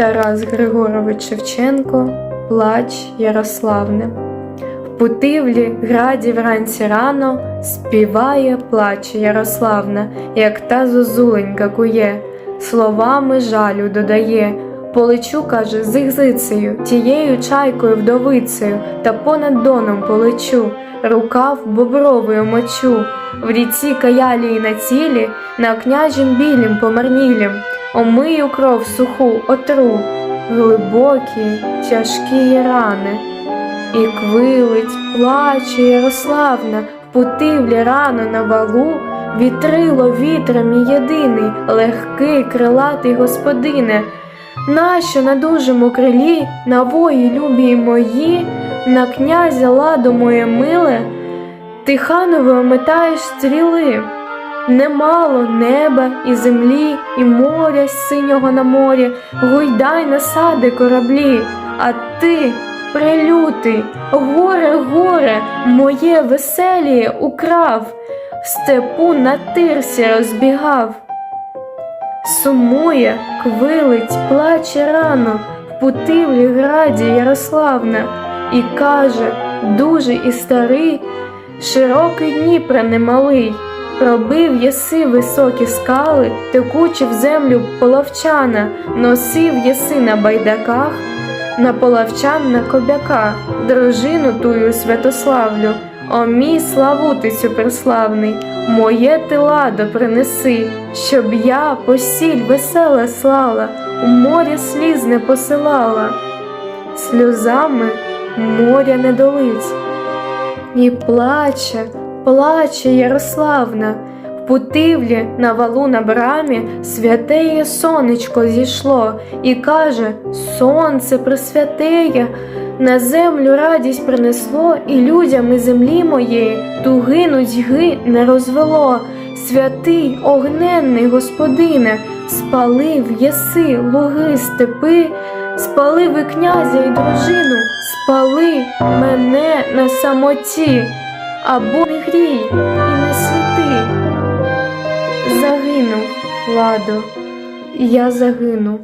Тарас Григорович Шевченко, Плач Ярославне. В Путивлі граді вранці рано співає, плаче Ярославна, як та зозуленька кує, словами жалю додає. Полечу, каже, з ігзицею, тією чайкою вдовицею, та понад доном полечу, рукав бобровою мочу, в ріці каялії на цілі, на княжім білім помарнілім, омию кров суху отру, глибокі, тяжкі рани. І квилить, плаче Ярославна, в путивлі рано на валу, вітрило вітром і єдиний, легкий крилатий господине. Нащо на дужому крилі, на вої любі мої, на князя ладу моє миле, ти ханове омитаєш стріли. Немало неба і землі, і моря синього на морі, гуйдай насади кораблі, а ти, прелютий, горе, горе, моє веселіє украв, в степу на тирсі розбігав. Сумує, квилить, плаче рано в путивлі граді Ярославна, і каже, дужий і старий, широкий Дніпре немалий, пробив єси високі скали, текучи в землю половчана, носив єси на байдаках, на половчан на кобяка, дружину тую Святославлю, о мій славутицю преславний, моє ти ладо принеси, щоб я посіль веселе слала, у морі сліз не посилала, сльозами моря не долить. І плаче, плаче Ярославна, в путивлі на валу на брамі святеє сонечко зійшло, і каже: Сонце пресвятеє, на землю радість принесло, і людям із землі моєї туги нудьги не розвело. Святий огненний господине, спалив єси луги степи, спалив і князя і дружину, спали мене на самоті, або не грій і не світи. Загинув, ладо, я загину.